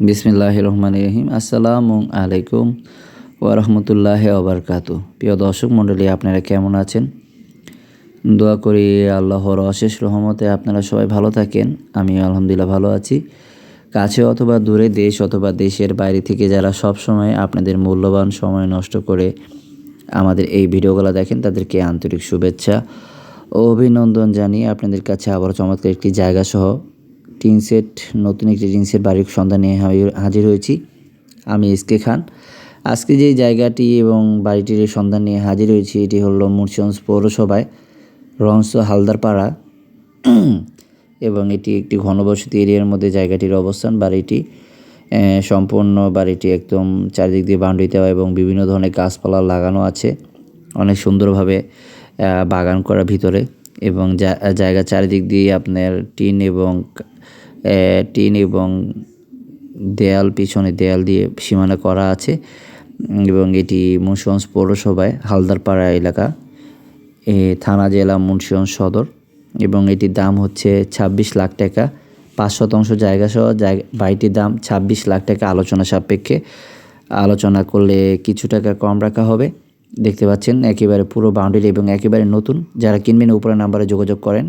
বিসমিল্লাহ রহমান রহিম আসসালামু আলাইকুম ওরহমতুল্লাহ ওবরকাতু প্রিয় দর্শক মণ্ডলী, আপনারা কেমন আছেন? দোয়া করি আল্লাহর অশেষ রহমতে আপনারা সবাই ভালো থাকেন। আমি আলহামদুলিল্লাহ ভালো আছি। কাছে অথবা দূরে দেশ অথবা দেশের বাইরে থেকে যারা সব সময় আপনাদের মূল্যবান সময় নষ্ট করে আমাদের এই ভিডিওগুলো দেখেন, তাদেরকে আন্তরিক শুভেচ্ছা ও অভিনন্দন জানিয়ে আপনাদের কাছে আবার চমৎকার একটি জায়গা সহ টিন সেট, নতুন একটি টিন সেট বাড়ির সন্ধান নিয়ে হাই- হাজির হয়েছি আমি এসকে খান। আজকে যে জায়গাটি এবং বাড়িটির সন্ধান নিয়ে হাজির হয়েছি, এটি হলো মুন্সিগঞ্জ পৌরসভায় রংস হালদারপাড়া। এবং এটি একটি ঘনবসতি এরিয়ার মধ্যে জায়গাটির অবস্থান। বাড়িটি সম্পূর্ণ বাড়িটি একদম চারিদিক দিয়ে বাউন্ডারি দেওয়া এবং বিভিন্ন ধরনের গাছপালা লাগানো আছে। অনেক সুন্দরভাবে বাগান করা ভিতরে। এবং জায়গা চারিদিক দিয়ে আপনার টিন এবং টিন এবং দেয়াল, পিছনে দেয়াল দিয়ে সীমানা করা আছে। এবং এটি মুন্সিগঞ্জ পৌরসভায় হালদারপাড়া এলাকা, এ, থানা জেলা মুন্সিগঞ্জ সদর। এবং এটির দাম হচ্ছে ছাব্বিশ লাখ টাকা। পাঁচ শতাংশ জায়গা সহ জায়গা বাড়িটির দাম ছাব্বিশ লাখ টাকা আলোচনা সাপেক্ষে। আলোচনা করলে কিছু টাকা কম রাখা হবে। দেখতে পাচ্ছেন একেবারে পুরো বাউন্ডারি এবং একেবারে নতুন। যারা কিনবেন উপরে নাম্বারে যোগাযোগ করেন।